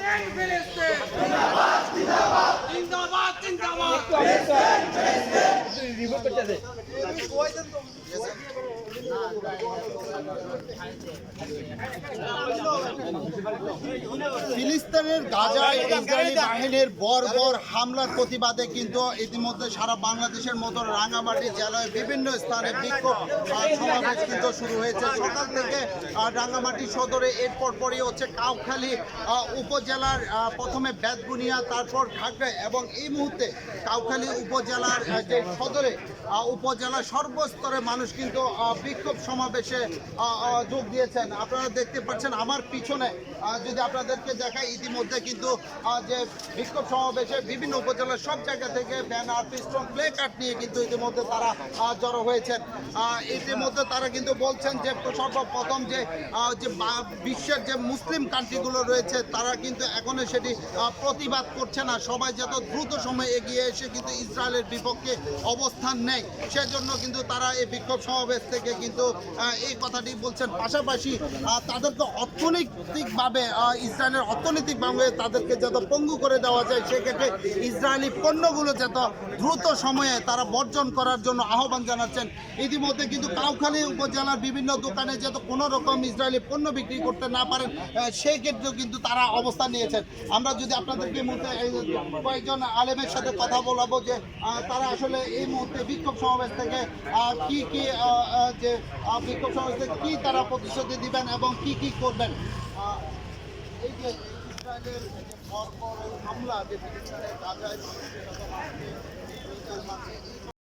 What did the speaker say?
ফিলিস্তিন ফিলিস্তিন জিন্দাবাদ জিন্দাবাদ ফিলিস্তিনের গাজায় ইসরায়েলি বাহিনীর বর্বর হামলার প্রতিবাদে কিন্তু ইতিমধ্যে সারা বাংলাদেশের মতো রাঙামাটি জেলায় বিভিন্ন স্থানে বিক্ষোভ সমাবেশ কিন্তু শুরু হয়েছে। সকাল থেকে রাঙামাটি সদরে এরপর পরই হচ্ছে কাউখালী উপজেলার প্রথমে বেদবুনিয়া তারপর ঘাগড়া এবং এই মুহূর্তে কাউখালী উপজেলার যে সদরে আহ, উপজেলার সর্বস্তরে মানুষ কিন্তু বিক্ষোভ সমাবেশে যোগ দিয়েছেন। আপনারা দেখতে পাচ্ছেন আমার পিছনে যদি আপনাদেরকে দেখায় ইতিমধ্যে কিন্তু যে বিক্ষোভ সমাবেশে বিভিন্ন উপজেলার সব জায়গা থেকে ব্যানার পিস্টন প্লে কার্ড নিয়ে কিন্তু ইতিমধ্যে তারা জড়ো হয়েছেন। ইতিমধ্যে তারা কিন্তু বলছেন যে সর্বপ্রথম যে যে বিশ্বের যে মুসলিম কান্ট্রিগুলো রয়েছে তারা কিন্তু এখনও সেটি প্রতিবাদ করছে না। সবাই যত দ্রুত সময় এগিয়ে এসে কিন্তু ইসরায়েলের বিপক্ষে অবস্থান নেয়। সেজন্য কিন্তু তারা এই বিক্ষোভ সমাবেশ থেকে কিন্তু এই কথাটি বলছেন। পাশাপাশি তাদেরকে অর্থনৈতিকভাবে ইসরায়েলের অর্থনৈতিকভাবে তাদেরকে যত পঙ্গু করে দেওয়া যায় সেক্ষেত্রে ইসরায়েলি পণ্যগুলো যত দ্রুত সময়ে তারা বর্জন করার জন্য আহ্বান জানাচ্ছেন। ইতিমধ্যে কিন্তু কাউখালী উপজেলার বিভিন্ন দোকানে যাতে কোনো রকম ইসরায়েলি পণ্য বিক্রি করতে না পারেন আহ, সেই ক্ষেত্রেও কিন্তু তারা অবস্থান নিয়েছেন। আমরা যদি আপনাদেরকে মুহূর্তে কয়েকজন আলেমের সাথে কথা বলাবো যে তারা আসলে এই মুহূর্তে বিক্ষোভ সমাবেশ থেকে কি কি যে বিক্ষোভ সমাবেশ থেকে কি তারা প্রতিশ্রুতি দিবেন এবং কি কি করবেন? এই যে ইসরায়েলের যে বর্বর হামলা, যে